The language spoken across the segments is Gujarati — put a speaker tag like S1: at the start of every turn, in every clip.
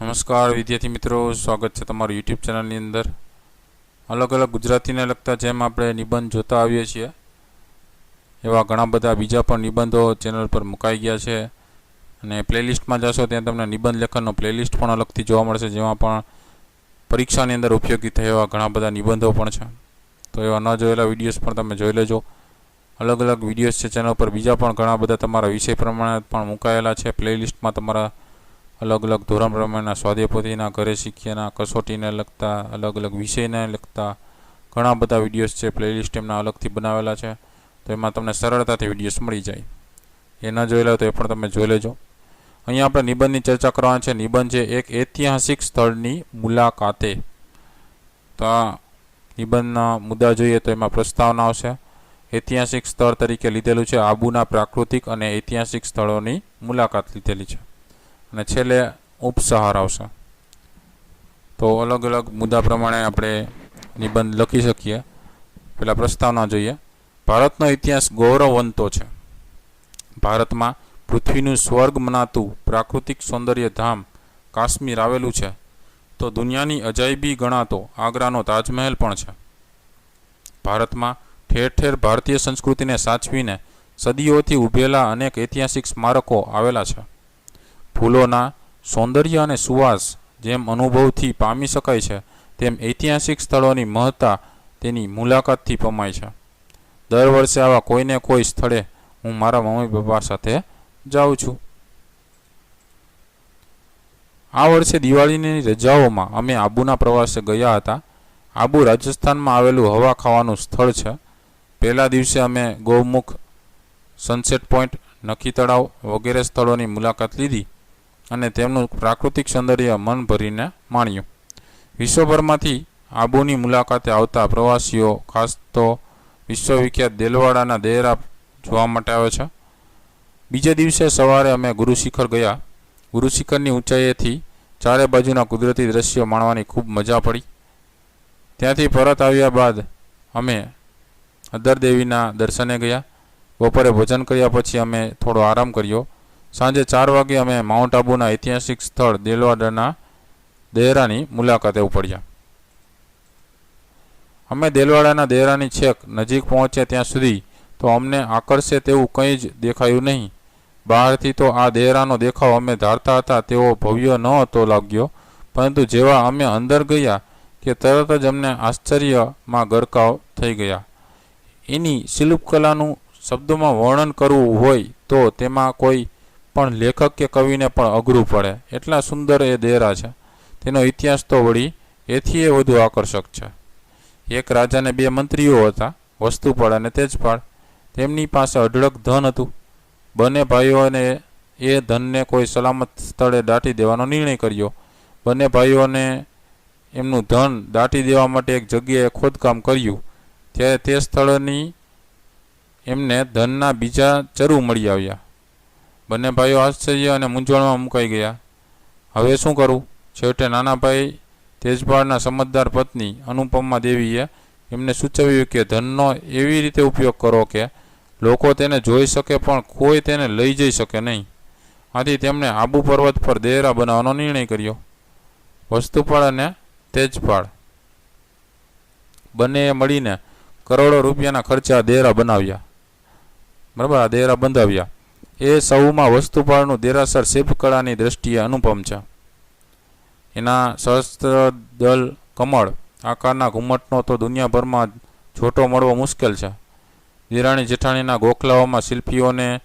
S1: નમસ્કાર, વિદ્યાર્થી મિત્રો. સ્વાગત છે તમારું યુટ્યુબ ચેનલની અંદર. અલગ અલગ ગુજરાતીને લગતા જેમ આપણે નિબંધ જોતા આવીએ છીએ. એવા ઘણા બધા બીજા પણ નિબંધો ચેનલ પર મુકાઈ ગયા છે. અને પ્લેલિસ્ટમાં જશો ત્યાં તમને નિબંધ લેખનનો પ્લેલિસ્ટ પણ અલગથી જોવા મળશે, જેમાં પણ પરીક્ષાની અંદર ઉપયોગી થયા એવા ઘણા બધા નિબંધો પણ છે. તો એવા ન જોયેલા વિડીયોઝ પણ તમે જોઈ લેજો. અલગ અલગ વિડીયોઝ છે ચેનલ પર. બીજા પણ ઘણા બધા તમારા વિષય પ્રમાણે પણ મુકાયેલા છે. પ્લેલિસ્ટમાં તમારા અલગ અલગ ધોરણ પ્રમાણેના સ્વાધ્યાયપોથીના ઘરે શીખ્યાના, કસોટીને લગતા અલગ અલગ વિષયને લગતા ઘણા બધા વિડીયોઝ છે, પ્લેલિસ્ટ એમના અલગથી બનાવેલા છે. તો એમાં તમને સરળતાથી વિડીયોઝ મળી જાય. એ ન જોયેલા તો એ પણ તમે જોઈ લેજો. અહીંયા આપણે નિબંધની ચર્ચા કરવાની છે. નિબંધ છે એક ઐતિહાસિક સ્થળની મુલાકાતે. તો આ નિબંધના મુદ્દા જોઈએ તો એમાં પ્રસ્તાવના આવશે. ઐતિહાસિક સ્થળ તરીકે લીધેલું છે આબુના પ્રાકૃતિક અને ઐતિહાસિક સ્થળોની મુલાકાત લીધેલી છે. અને છેલ્લે ઉપસહાર આવશે. તો અલગ અલગ મુદ્દા પ્રમાણે આપણે નિબંધ લખી શકીએ. પહેલાં પ્રસ્તાવના જોઈએ. ભારતનો ઇતિહાસ ગૌરવવંતો છે. ભારતમાં પૃથ્વીનું સ્વર્ગ મનાતું પ્રાકૃતિક સૌંદર્ય ધામ કાશ્મીર આવેલું છે. તો દુનિયાની અજાયબી ગણાતો આગ્રાનો તાજમહેલ પણ છે. ભારતમાં ઠેર ઠેર ભારતીય સંસ્કૃતિને સાચવીને સદીઓથી ઊભેલા અનેક ઐતિહાસિક સ્મારકો આવેલા છે. ફૂલોના સૌંદર્ય અને સુવાસ જેમ અનુભવથી પામી શકાય છે, તેમ ઐતિહાસિક સ્થળોની મહત્તા તેની મુલાકાતથી પમાય છે. દર વર્ષે આવા કોઈને કોઈ સ્થળે હું મારા મમ્મી પપ્પા સાથે જાઉં છું. આ વર્ષે દિવાળીની રજાઓમાં અમે આબુના પ્રવાસે ગયા હતા. આબુ રાજસ્થાનમાં આવેલું હવા ખાવાનું સ્થળ છે. પહેલા દિવસે અમે ગૌમુખ સનસેટ પોઈન્ટ નખી તળાવ વગેરે સ્થળોની મુલાકાત લીધી. અને તેમનું પ્રાકૃતિક સૌંદર્ય મન ભરીને માણ્યું. વિશ્વભરમાંથી આબુની મુલાકાતે આવતા પ્રવાસીઓ, ખાસ તો વિશ્વવિખ્યાત દેલવાડાના દેરા જોવા માટે આવે છે. બીજે દિવસે સવારે અમે ગુરુશિખર ગયા. ગુરુશિખરની ઊંચાઈએથી ચારે બાજુના કુદરતી દ્રશ્યો માણવાની ખૂબ મજા પડી. ત્યાંથી પરત આવ્યા બાદ અમે અદર દેવીના દર્શને ગયા. બપોરે ભોજન કર્યા પછી અમે થોડો આરામ કર્યો. સાંજે ચાર વાગે અમે માઉન્ટ આબુના ઐતિહાસિક સ્થળ દેલવાડાના દેરાની મુલાકાતે ઉપડ્યા. અમે દેલવાડાના દેરાની છેક નજીક પહોંચ્યા ત્યાં સુધી તો અમને આકર્ષે તેવું કંઈ જ દેખાયું નહીં. બહારથી તો આ દેરાનો દેખાવ અમે ધારતા હતા, તેવો ભવ્ય ન હતો લાગ્યો. પરંતુ જેવા અમે અંદર ગયા કે તરત જ અમને આશ્ચર્યમાં ગરકાવ થઈ ગયા. એની શિલ્પકલાનું શબ્દોમાં વર્ણન કરવું હોય તો તેમાં કોઈ પણ લેખક કે કવિને પણ અઘરું પડે. એટલા સુંદર એ દેરા છે. તેનો ઇતિહાસ તો વળી એથી એ વધુ આકર્ષક છે. એક રાજાને બે મંત્રીઓ હતા વસ્તુપાળ અને તેજપાળ તેમની પાસે અઢળક ધન હતું. બંને ભાઈઓને એ ધનને કોઈ સલામત સ્થળે દાટી દેવાનો નિર્ણય કર્યો. બંને ભાઈઓને એમનું ધન દાટી દેવા માટે એક જગ્યાએ ખોદકામ કર્યું. ત્યારે તે સ્થળની એમને ધનના બીજા ચરુ મળી આવ્યા. બંને ભાઈઓ આશ્ચર્ય અને મૂંઝવણમાં મુકાઈ ગયા. હવે શું કરવું છેવટે નાના ભાઈ તેજપાળના સમજદાર પત્ની અનુપમા દેવીએ એમને સૂચવ્યું કે ધનનો એવી રીતે ઉપયોગ કરો કે લોકો તેને જોઈ શકે પણ કોઈ તેને લઈ જઈ શકે નહીં. આથી તેમણે આબુ પર્વત પર દેરા બનાવવાનો નિર્ણય કર્યો. વસ્તુપાળ અને તેજપાળ. બંનેએ મળીને કરોડો રૂપિયાના ખર્ચે આ દેરા બનાવ્યા. બરાબર? આ દેરા બંધાવ્યા. એ સૌમાં વસ્તુપાળનું દેરાસર શિલ્પકળાની દ્રષ્ટિએ અનુપમ છે. એના સહસ્ત્ર દલ કમળ, આકારના ઘુમ્મટનો તો દુનિયાભરમાં છોટો મળવો મુશ્કેલ છે. દિરાણી જેઠાણીના ગોખલાઓમાં શિલ્પીઓને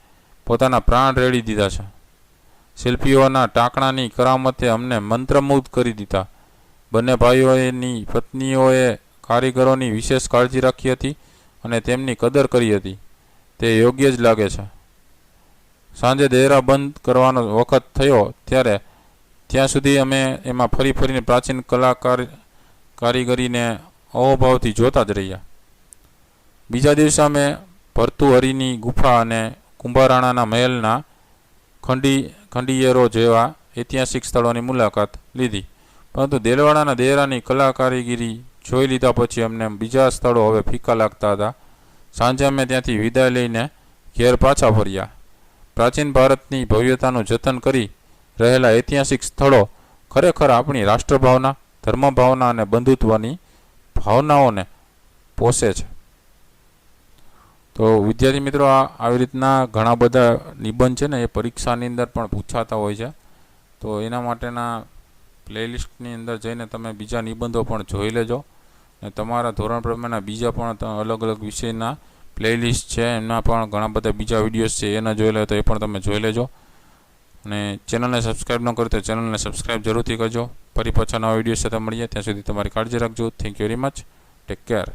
S1: પોતાના પ્રાણ રેડી દીધા છે. શિલ્પીઓના ટાંકણાની કરામતે અમને મંત્રમુગ્ધ કરી દીધા. બંને ભાઈઓની પત્નીઓએ કારીગરોની વિશેષ કાળજી રાખી હતી અને તેમની કદર કરી હતી. તે યોગ્ય જ લાગે છે. સાંજે દેરા બંધ કરવાનો વખત થયો ત્યારે ત્યાં સુધી અમે એમાં ફરી ફરીને પ્રાચીન કલાકાર કારીગરીને અહોભાવથી જોતા જ રહ્યા. બીજા દિવસે અમે ભરતુહરીની ગુફા અને કુંભારાણાના મહેલના ખંડી, ખંડિયેરો જેવા ઐતિહાસિક સ્થળોની મુલાકાત લીધી. પરંતુ દેલવાડાના દેરાની કલાકારીગીરી જોઈ લીધા પછી અમને બીજા સ્થળો હવે ફીકા લાગતા હતા. સાંજે અમે ત્યાંથી વિદાય લઈને ઘેર પાછા ફર્યા. પ્રાચીન ભારતની ભવ્યતાનું જતન કરી રહેલા ઐતિહાસિક સ્થળો ખરેખર આપણી રાષ્ટ્રભાવના, ધર્મભાવના અને બંધુત્વની ભાવનાઓને પોષે છે. તો વિદ્યાર્થી મિત્રો આવી રીતના ઘણા બધા નિબંધ છે ને એ પરીક્ષાની અંદર પણ પૂછાતા હોય છે. તો એના માટેના પ્લેલિસ્ટની અંદર જઈને તમે બીજા નિબંધો પણ જોઈ લેજો. અને તમારા ધોરણ પ્રમાણેના બીજા પણ અલગ અલગ વિષયના પ્લેલિસ્ટ છે એમના પણ ઘણા બધા બીજા વિડીયોઝ છે, એના જોઈ લે તો એ પણ તમે જોઈ લેજો. અને ચેનલને સબસ્ક્રાઈબ ન કરી તો ચેનલને સબસ્ક્રાઈબ જરૂરથી કરજો. ફરી પાછા નવા વીડિયો સાથે મળીએ, ત્યાં સુધી તમારી કાળજી રાખજો. Thank you very much take care